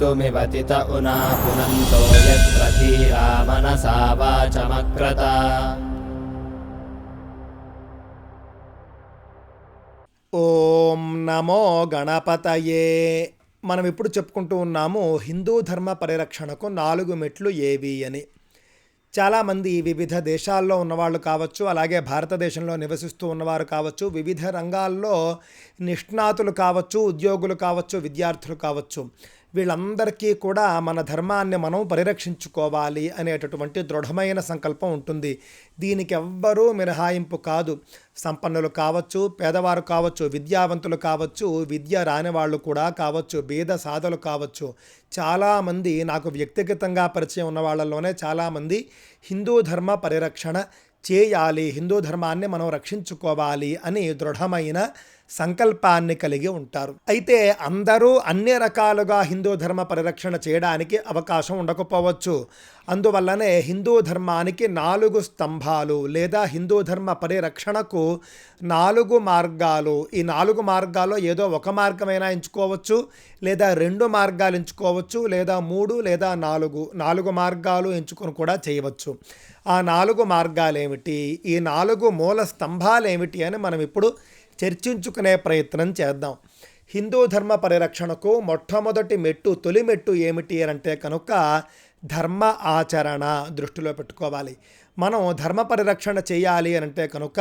मृत्युमिवतित उना पुनन्तो यत्र धीरा मनसा वाचमक्रत ఓం నమో గణపతయే మనం ఇప్పుడు చెప్పుకుంటూ ఉన్నాము హిందూ ధర్మ పరిరక్షణకు నాలుగు మెట్లు ఏవి అని చాలామంది వివిధ దేశాల్లో ఉన్నవాళ్ళు కావచ్చు అలాగే భారతదేశంలో నివసిస్తూ ఉన్నవారు కావచ్చు వివిధ రంగాల్లో నిష్ణాతులు కావచ్చు ఉద్యోగులు కావచ్చు విద్యార్థులు కావచ్చు వీళ్ళందరికీ కూడా మన ధర్మాన్ని మనం పరిరక్షించుకోవాలి అనేటటువంటి దృఢమైన సంకల్పం ఉంటుంది. దీనికి ఎవ్వరూ మినహాయింపు కాదు. సంపన్నులు కావచ్చు పేదవారు కావచ్చు విద్యావంతులు కావచ్చు విద్య రాని వాళ్ళు కూడా కావచ్చు బీద సాధులు కావచ్చు. చాలామంది నాకు వ్యక్తిగతంగా పరిచయం ఉన్న వాళ్ళలోనే చాలామంది హిందూ ధర్మ పరిరక్షణ చేయాలి హిందూ ధర్మాన్ని మనం రక్షించుకోవాలి అని దృఢమైన సంకల్పాన్ని కలిగి ఉంటారు. అయితే అందరూ అన్ని రకాలుగా హిందూ ధర్మ పరిరక్షణ చేయడానికి అవకాశం ఉండకపోవచ్చు. అందువల్లనే హిందూ ధర్మానికి నాలుగు స్తంభాలు లేదా హిందూ ధర్మ పరిరక్షణకు నాలుగు మార్గాలు. ఈ నాలుగు మార్గాల్లో ఏదో ఒక మార్గమైనా ఎంచుకోవచ్చు లేదా రెండు మార్గాలు ఎంచుకోవచ్చు లేదా మూడు లేదా నాలుగు. నాలుగు మార్గాలు ఎంచుకొని కూడా చేయవచ్చు. ఆ నాలుగు మార్గాలు ఏమిటి ఈ నాలుగు మూల స్తంభాలు ఏమిటి అని మనం ఇప్పుడు చర్చించుకునే ప్రయత్నం చేద్దాం. హిందూ ధర్మ పరిరక్షణకు మొట్టమొదటి మెట్టు తొలి మెట్టు ఏమిటి అని అంటే కనుక ధర్మ ఆచరణ దృష్టిలో పెట్టుకోవాలి. మనం ధర్మ పరిరక్షణ చేయాలి అని అంటే కనుక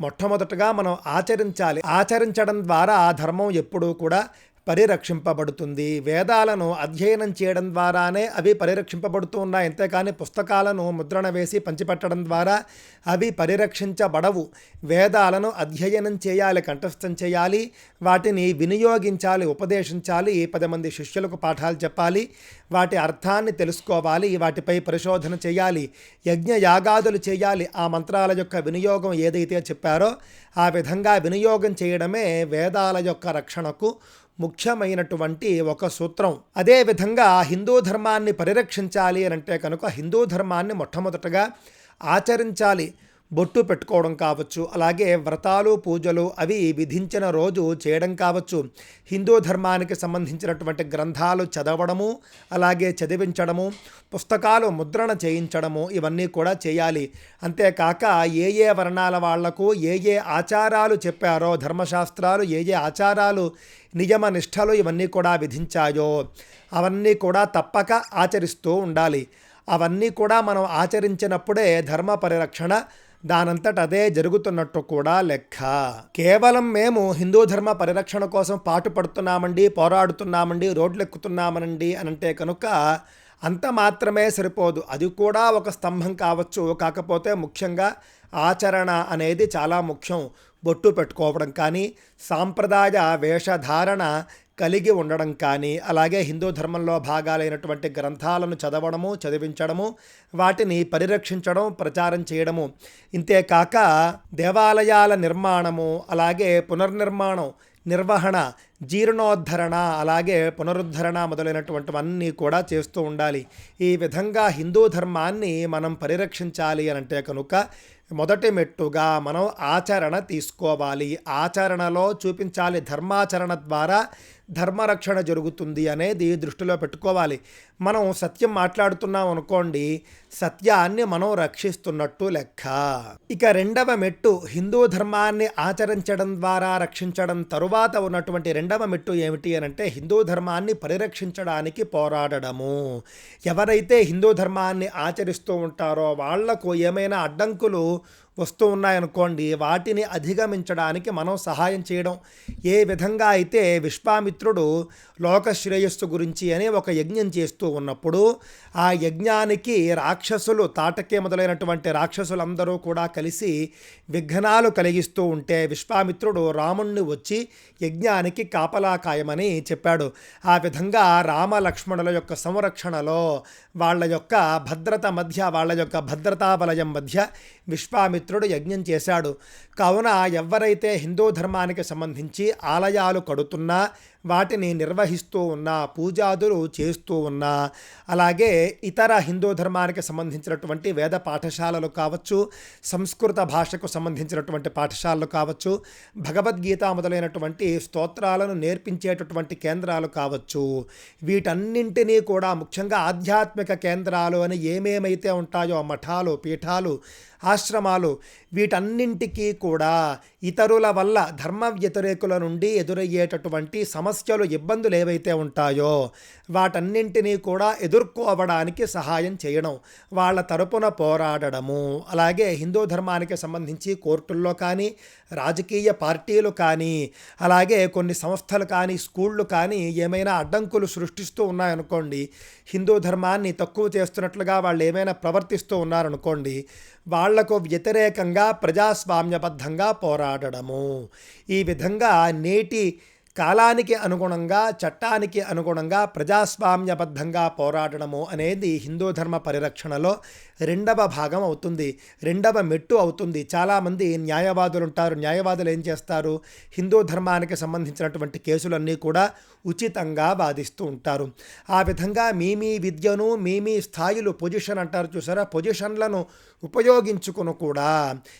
మొట్టమొదటగా మనం ఆచరించాలి. ఆచరించడం ద్వారా ఆ ధర్మం ఎప్పుడూ కూడా పరిరక్షింపబడుతుంది. వేదాలను అధ్యయనం చేయడం ద్వారానే అవి పరిరక్షింపబడుతూ ఉన్నాయి. అంతేకాని పుస్తకాలను ముద్రణ వేసి పంచిపెట్టడం ద్వారా అవి పరిరక్షించబడవు. వేదాలను అధ్యయనం చేయాలి కంఠస్థం చేయాలి వాటిని వినియోగించాలి ఉపదేశించాలి పది మంది శిష్యులకు పాఠాలు చెప్పాలి వాటి అర్థాన్ని తెలుసుకోవాలి వాటిపై పరిశోధన చేయాలి యజ్ఞ యాగాదులు చేయాలి ఆ మంత్రాల యొక్క వినియోగం ఏదైతే చెప్పారో ఆ విధంగా వినియోగం చేయడమే వేదాల యొక్క రక్షణకు ముఖ్యమైనటువంటి ఒక సూత్రం. అదేవిధంగా హిందూ ధర్మాన్ని పరిరక్షించాలి అని అంటే కనుక హిందూ ధర్మాన్ని మొట్టమొదటగా ఆచరించాలి. బొట్టు పెట్టుకోవడం కావచ్చు అలాగే వ్రతాలు పూజలు అవి విధించిన రోజు చేయడం కావచ్చు. హిందూ ధర్మానికి సంబంధించినటువంటి గ్రంథాలు చదవడము అలాగే చదివించడము పుస్తకాలు ముద్రణ చేయించడము ఇవన్నీ కూడా చేయాలి. అంతేకాక ఏ ఏ వర్ణాల వాళ్ళకు ఏ ఏ ఆచారాలు చెప్పారో ధర్మశాస్త్రాలు ఏ ఏ ఆచారాలు నియమ నిష్టలు ఇవన్నీ కూడా విధించాయో అవన్నీ కూడా తప్పక ఆచరిస్తూ ఉండాలి. అవన్నీ కూడా మనం ఆచరించినప్పుడే ధర్మ పరిరక్షణ దానంతట అదే జరుగుతున్నట్టు కూడా లెక్క. కేవలం మేము హిందూ ధర్మ పరిరక్షణ కోసం పాటుపడుతున్నామండి పోరాడుతున్నామండి రోడ్లెక్కుతున్నామనండి అనంటే కనుక అంత మాత్రమే సరిపోదు. అది కూడా ఒక స్తంభం కావచ్చు కాకపోతే ముఖ్యంగా ఆచరణ అనేది చాలా ముఖ్యం. బొట్టు పెట్టుకోవడం కానీ సాంప్రదాయ వేషధారణ కలిగి ఉండడం కానీ అలాగే హిందూ ధర్మంలో భాగాలైనటువంటి గ్రంథాలను చదవడము చదివించడము వాటిని పరిరక్షించడం ప్రచారం చేయడము. ఇంతేకాక దేవాలయాల నిర్మాణము అలాగే పునర్నిర్మాణం నిర్వహణ జీర్ణోద్ధరణ అలాగే పునరుద్ధరణ మొదలైనటువంటివన్నీ కూడా చేస్తూ ఉండాలి. ఈ విధంగా హిందూ ధర్మాన్ని మనం పరిరక్షించాలి అని అంటే కనుక మొదటి మెట్టుగా మనం ఆచరణ తీసుకోవాలి. ఆచరణలో చూపించాలి ధర్మాచరణ ద్వారా ధర్మరక్షణ జరుగుతుంది అనేది దృష్టిలో పెట్టుకోవాలి. మనం సత్యం మాట్లాడుతున్నాం అనుకోండి సత్యాన్ని మనం రక్షిస్తున్నట్టు లెక్క. ఇక రెండవ మెట్టు హిందూ ధర్మాన్ని ఆచరించడం ద్వారా రక్షించడం తరువాత ఉన్నటువంటి రెండవ మెట్టు ఏమిటి అని అంటే హిందూ ధర్మాన్ని పరిరక్షించడానికి పోరాడడము. ఎవరైతే హిందూ ధర్మాన్ని ఆచరిస్తూ ఉంటారో వాళ్ళకు ఏమైనా అడ్డంకులు వస్తూ ఉన్నాయనుకోండి వాటిని అధిగమించడానికి మనం సహాయం చేయడం. ఏ విధంగా అయితే విశ్వామిత్రుడు లోక శ్రేయస్సు గురించి అని ఒక యజ్ఞం చేస్తూ ఉన్నప్పుడు ఆ యజ్ఞానికి రాక్షసులు తాటకే మొదలైనటువంటి రాక్షసులందరూ కూడా కలిసి విఘ్నాలు కలిగిస్తూ ఉంటే విశ్వామిత్రుడు రాముణ్ణి వచ్చి యజ్ఞానికి కాపలా కాయమని చెప్పాడు. ఆ విధంగా రామ లక్ష్మణుల యొక్క సంరక్షణలో వాళ్ళ యొక్క భద్రత మధ్య వాళ్ళ యొక్క భద్రతా వలయం మధ్య విశ్వామిత్రుడు యజ్ఞం చేశాడు. కావున ఎవరైతే హిందూ ధర్మానికి సంబంధించి ఆలయాలు కడుతున్నా వాటిని నిర్వహిస్తూ ఉన్నా పూజాదులు చేస్తూ ఉన్నా అలాగే ఇతర హిందూ ధర్మానికి సంబంధించినటువంటి వేద పాఠశాలలు కావచ్చు సంస్కృత భాషకు సంబంధించినటువంటి పాఠశాలలు కావచ్చు భగవద్గీత మొదలైనటువంటి స్తోత్రాలను నేర్పించేటటువంటి కేంద్రాలు కావచ్చు. వీటన్నింటినీ కూడా ముఖ్యంగా ఆధ్యాత్మిక కేంద్రాలు అని ఏమేమైతే ఉంటాయో మఠాలు పీఠాలు ఆశ్రమాలు. వీటన్నింటికీ కూడా ఇతరుల వల్ల ధర్మ వ్యతిరేకుల నుండి ఎదురయ్యేటటువంటి సమస్యలు ఇబ్బందులు ఏవైతే ఉంటాయో వాటన్నింటినీ కూడా ఎదుర్కోవడానికి సహాయం చేయడం వాళ్ళ తరపున పోరాడడము. అలాగే హిందూ ధర్మానికి సంబంధించి కోర్టుల్లో కానీ రాజకీయ పార్టీలు కానీ అలాగే కొన్ని సంస్థలు కానీ స్కూళ్ళు కానీ ఏమైనా అడ్డంకులు సృష్టిస్తూ ఉన్నాయనుకోండి హిందూ ధర్మాన్ని తక్కువ చేస్తున్నట్లుగా వాళ్ళు ఏమైనా ప్రవర్తిస్తూ ఉన్నారనుకోండి వాళ్ళకు వ్యతిరేకంగా ప్రజాస్వామ్యబద్ధంగా పోరాడడము. ఈ విధంగా నేటి కాలానికి అనుగుణంగా చట్టానికి అనుగుణంగా ప్రజాస్వామ్యబద్ధంగా పోరాడడము అనేది హిందూ ధర్మ పరిరక్షణలో రెండవ భాగం అవుతుంది. రెండవ మెట్టు అవుతుంది. చాలామంది న్యాయవాదులు ఉంటారు న్యాయవాదులు ఏం చేస్తారు? హిందూ ధర్మానికి సంబంధించినటువంటి కేసులన్నీ కూడా ఉచితంగా వాదిస్తూ ఉంటారు. ఆ విధంగా మీ మీ విద్యను మీ మీ స్థాయిలు పొజిషన్ అంటారు చూసారా? పొజిషన్లను ఉపయోగించుకుని కూడా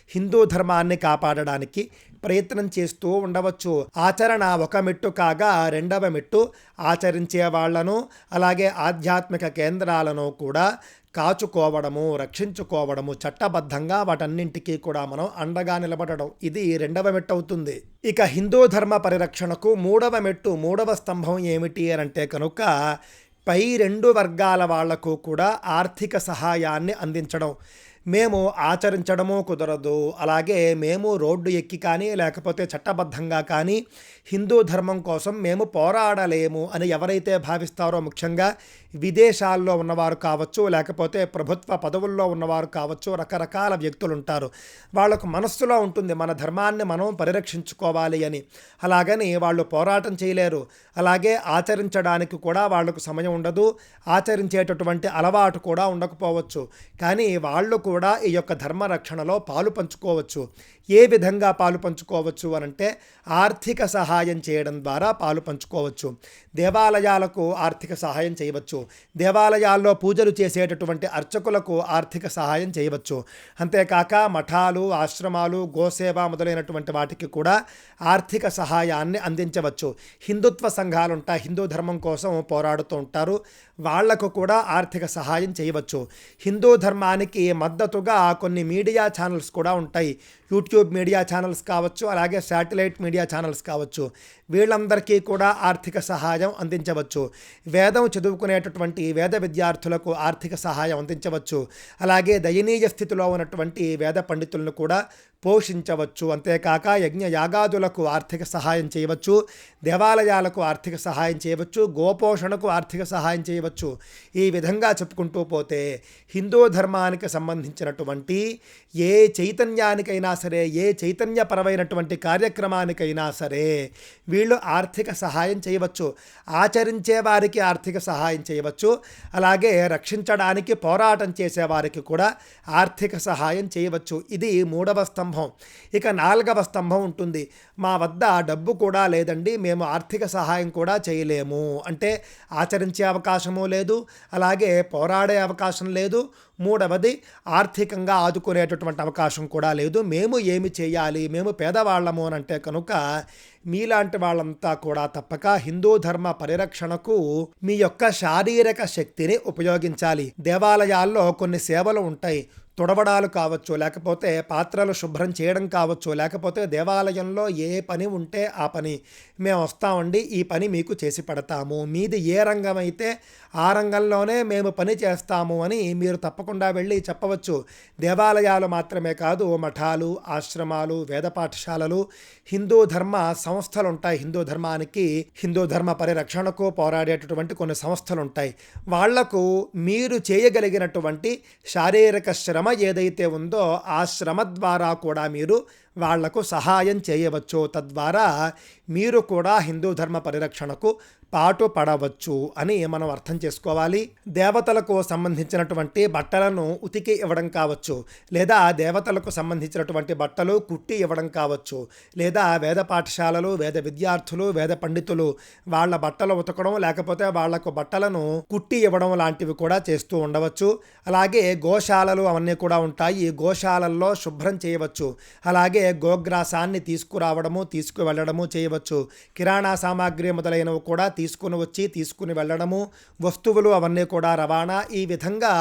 హిందూ ధర్మాన్ని కాపాడడానికి ప్రయత్నం చేస్తూ ఉండవచ్చు. ఆచరణ ఒక మెట్టు కాగా రెండవ మెట్టు ఆచరించే వాళ్ళను అలాగే ఆధ్యాత్మిక కేంద్రాలను కూడా కాచుకోవడము రక్షించుకోవడము చట్టబద్ధంగా వాటన్నింటికీ కూడా మనం అండగా నిలబడడం. ఇది రెండవ మెట్టు అవుతుంది ఇక హిందూ ధర్మ పరిరక్షణకు మూడవ మెట్టు మూడవ స్తంభం ఏమిటి అని అంటే కనుక పై రెండు వర్గాల వాళ్ళకు కూడా ఆర్థిక సహాయాన్ని అందించడం. మేము ఆచరించడము కుదరదు. అలాగే మేము రోడ్డు ఎక్కి కానీ లేకపోతే చట్టబద్ధంగా కానీ హిందూ ధర్మం కోసం మేము పోరాడలేము అని ఎవరైతే భావిస్తారో ముఖ్యంగా విదేశాల్లో ఉన్నవారు కావచ్చు లేకపోతే ప్రభుత్వ పదవుల్లో ఉన్నవారు కావచ్చు రకరకాల వ్యక్తులు ఉంటారు వాళ్ళకు మనస్సులో ఉంటుంది మన ధర్మాన్ని మనం పరిరక్షించుకోవాలి అని. అలాగని వాళ్ళు పోరాటం చేయలేరు. అలాగే ఆచరించడానికి కూడా వాళ్ళకు సమయం ఉండదు. ఆచరించేటటువంటి అలవాటు కూడా ఉండకపోవచ్చు. కానీ వాళ్ళు కూడా ఈ యొక్క ధర్మ రక్షణలో పాలు పంచుకోవచ్చు. ఏ విధంగా పాలు పంచుకోవచ్చు అనంటే ఆర్థిక సహాయం చేయడం ద్వారా పాలు పంచుకోవచ్చు. దేవాలయాలకు ఆర్థిక సహాయం చేయవచ్చు. దేవాలయాల్లో పూజలు చేసేటటువంటి అర్చకులకు ఆర్థిక సహాయం చేయవచ్చు. అంతేకాక మఠాలు ఆశ్రమాలు గోసేవ మొదలైనటువంటి వాటికి కూడా ఆర్థిక సహాయాన్ని అందించవచ్చు. హిందుత్వ సంఘాలు హిందూ ధర్మం కోసం పోరాడుతూ ఉంటారు. వాళ్ళకు కూడా ఆర్థిక సహాయం చేయవచ్చు. హిందూ ధర్మానికి మద్దతుగా కొన్ని మీడియా ఛానల్స్ కూడా ఉంటాయి. యూట్యూబ్ మీడియా ఛానల్స్ కావచ్చు అలాగే శాటిలైట్ మీడియా ఛానల్స్ కావచ్చు వీళ్ళందరికీ కూడా ఆర్థిక సహాయం అందించవచ్చు. వేదం చదువుకునేటటువంటి వేద విద్యార్థులకు ఆర్థిక సహాయం అందించవచ్చు. అలాగే దయనీయ స్థితిలో ఉన్నటువంటి వేద పండితులను కూడా పోషించవచ్చు. అంతేకాక యజ్ఞ యాగాదులకు ఆర్థిక సహాయం చేయవచ్చు దేవాలయాలకు ఆర్థిక సహాయం చేయవచ్చు గోపోషణకు ఆర్థిక సహాయం చేయవచ్చు. ఈ విధంగా చెప్పుకుంటూ పోతే హిందూ ధర్మానికి సంబంధించినటువంటి ఏ చైతన్యానికైనా సరే ఏ చైతన్యపరమైనటువంటి కార్యక్రమానికైనా సరే వీళ్ళు ఆర్థిక సహాయం చేయవచ్చు. ఆచరించే వారికి ఆర్థిక సహాయం చేయవచ్చు. అలాగే రక్షించడానికి పోరాటం చేసేవారికి కూడా ఆర్థిక సహాయం చేయవచ్చు. ఇది మూడవ స్తంభం. ఇక నాలుగవ స్తంభం ఉంటుంది. మా వద్ద డబ్బు కూడా లేదండి. మేము ఆర్థిక సహాయం కూడా చేయలేము. అంటే ఆచరించే అవకాశము లేదు. అలాగే పోరాడే అవకాశం లేదు. మూడవది ఆర్థికంగా ఆదుకునేటటువంటి అవకాశం కూడా లేదు. మేము ఏమి చేయాలి? మేము పేదవాళ్ళము అని అంటే కనుక మీలాంటి వాళ్ళంతా కూడా తప్పక హిందూ ధర్మ పరిరక్షణకు మీ యొక్క శారీరక శక్తిని ఉపయోగించాలి. దేవాలయాల్లో కొన్ని సేవలు ఉంటాయి. తుడవడాలు కావచ్చు లేకపోతే పాత్రలు శుభ్రం చేయడం కావచ్చు లేకపోతే దేవాలయంలో ఏ పని ఉంటే ఆ పని మేము వస్తామండి ఈ పని మీకు చేసి పెడతాము. మీది ఏ రంగం అయితే ఆ రంగంలోనే మేము పని చేస్తాము అని మీరు తప్పకుండా వెళ్ళి చెప్పవచ్చు. దేవాలయాలు మాత్రమే కాదు మఠాలు ఆశ్రమాలు వేద పాఠశాలలు హిందూ ధర్మ సంస్థలు ఉంటాయి హిందూ ధర్మానికి హిందూ ధర్మ పరిరక్షణకు పోరాడేటటువంటి కొన్ని సంస్థలు ఉంటాయి వాళ్ళకు మీరు చేయగలిగినటువంటి శారీరక శ్రమ ఏదైతే ఉందో ఆ శ్రమ ద్వారా కూడా మీరు వాళ్ళకు సహాయం చేయవచ్చు. తద్వారా మీరు కూడా హిందూ ధర్మ పరిరక్షణకు పాటు పడవచ్చు అని మనం అర్థం చేసుకోవాలి. దేవతలకు సంబంధించినటువంటి బట్టలను ఉతికి ఇవ్వడం కావచ్చు. లేదా దేవతలకు సంబంధించినటువంటి బట్టలు కుట్టి ఇవ్వడం కావచ్చు. లేదా వేద పాఠశాలలు వేద విద్యార్థులు వేద పండితులు వాళ్ళ బట్టలు ఉతకడం లేకపోతే వాళ్ళకు బట్టలను కుట్టి ఇవ్వడం లాంటివి కూడా చేస్తూ ఉండవచ్చు. అలాగే గోశాలలు అవన్నీ కూడా ఉంటాయి. గోశాలల్లో శుభ్రం చేయవచ్చు. అలాగే గోగ్రాసాన్ని తీసుకురావడము తీసుకువెళ్ళడము చేయవచ్చు. కిరాణా సామాగ్రి మొదలైనవి కూడా తీసుకుని వచ్చి తీసుకుని వెళ్ళడము వస్తువులు అవన్నీ కూడా రవాణా. ఈ విధంగా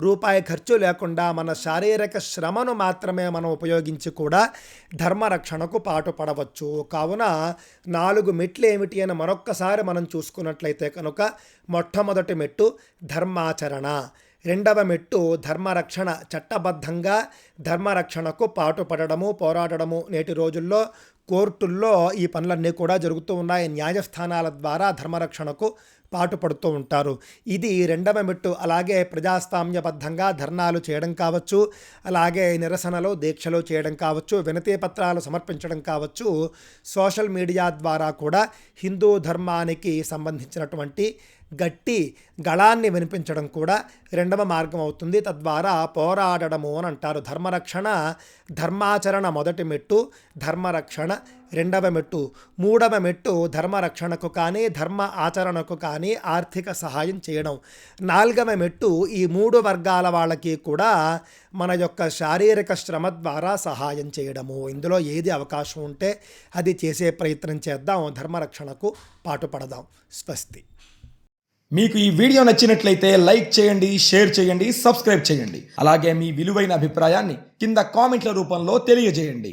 రూపాయి ఖర్చు లేకుండా మన శారీరక శ్రమను మాత్రమే మనం ఉపయోగించి కూడా ధర్మరక్షణకు పాటుపడవచ్చు. కావున నాలుగు మెట్లు ఏమిటి అని మరొక్కసారి మనం చూసుకున్నట్లయితే కనుక మొట్టమొదటి మెట్టు ధర్మాచరణ. రెండవ మెట్టు ధర్మరక్షణ చట్టబద్ధంగా ధర్మరక్షణకు పాటుపడడము పోరాడడము నేటి రోజుల్లో కోర్టుల్లో ఈ పనులన్నీ కూడా జరుగుతూ ఉన్నాయి. న్యాయస్థానాల ద్వారా ధర్మరక్షణకు పాటుపడుతూ ఉంటారు. ఇది రెండవ మెట్టు అలాగే ప్రజాస్వామ్యబద్ధంగా ధర్నాలు చేయడం కావచ్చు అలాగే నిరసనలు దీక్షలు చేయడం కావచ్చు వినతి పత్రాలు సమర్పించడం కావచ్చు సోషల్ మీడియా ద్వారా కూడా హిందూ ధర్మానికి సంబంధించినటువంటి గట్టి గళాన్ని వినిపించడం కూడా రెండవ మార్గం అవుతుంది. తద్వారా పోరాడడము అని అంటారు. ధర్మరక్షణ ధర్మాచరణ మొదటి మెట్టు ధర్మరక్షణ రెండవ మెట్టు. మూడవ మెట్టు ధర్మరక్షణకు కానీ ధర్మ ఆచరణకు కానీ ఆర్థిక సహాయం చేయడం. నాలుగవ మెట్టు ఈ మూడు వర్గాల వాళ్ళకి కూడా మన యొక్క శారీరక శ్రమ ద్వారా సహాయం చేయడము. ఇందులో ఏది అవకాశం ఉంటే అది చేసే ప్రయత్నం చేద్దాం. ధర్మరక్షణకు పాటుపడదాం. స్వస్తి. మీకు ఈ వీడియో నచ్చినట్లయితే లైక్ చేయండి షేర్ చేయండి సబ్స్క్రైబ్ చేయండి. అలాగే మీ విలువైన అభిప్రాయాన్ని కింద కామెంట్ల రూపంలో తెలియజేయండి.